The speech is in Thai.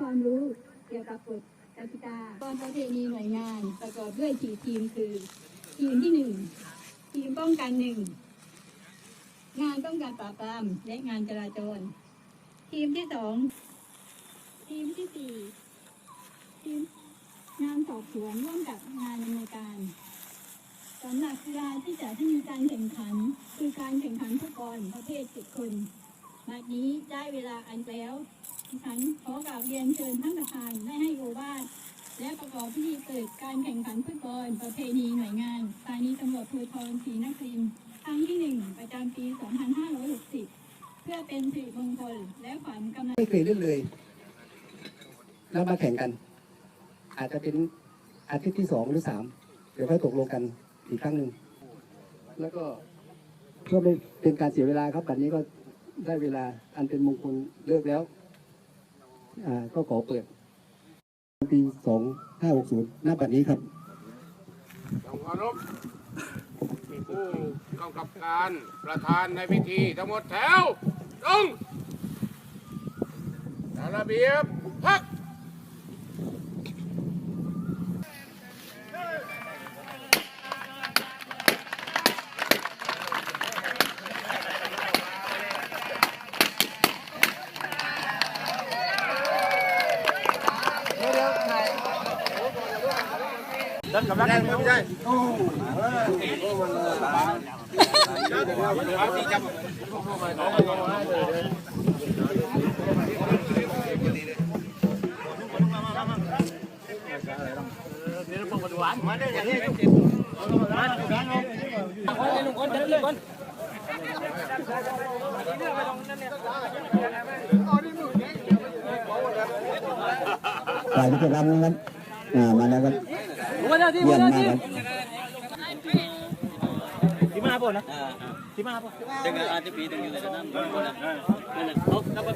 ความรู้เกี่ยวกับกฎกติกาตอนประเพณีหน่วยงานประกอบด้วยสี่ทีมคือ ทีมที่หนึ่งทีมป้องกันหนึ่งงานป้องกันปราบปรามและงานจราจร ทีมที่สองทีมที่สี่ทีมงานสอบสวนร่วมกับงานดำเนินการสำหรับกีฬาที่จะที่มีการแข่งขัน คือการแข่งขันฟุตบอลประเภทสิบคนบัดนี้ได้เวลาอันแล้ว ดิฉันขอกล่าวเรียนเชิญท่านประธานได้ให้โอวาทและประกอบพิธีเปิดการแข่งขันฟุตบอลประเพณีหน่วยงานสถานีตำรวจภูธรศรีนครินทร์ครั้งที่หนึ่งประจำปี 2560 เพื่อเป็นสิริมงคลและขวัญกำลังไม่เคยเล่นเลย แล้วมาแข่งกัน อาจจะเป็นอาทิตย์ที่สองหรือสามเดี๋ยวค่อยตกลงกันอีกครั้งหนึ่งแล้วก็เพื่อไม่เป็นการเสียเวลาครับบัดนี้ก็ได้เวลาอันเป็นมงคลเลิกแล้ว ก็ขอเปิดปีสองห้าหกศูนย์หน้าบัดนี้ครับจงเคารมผู้กำกับการประธานในพิธีทั้งหมดแถวตรงตามระเบียบพัก ฝ่ายที่จะรับนะครับอ่ามาแล้วครับ เยี่ยมมากครับ dengan ada bidang yang ada nama mana mana oh dapat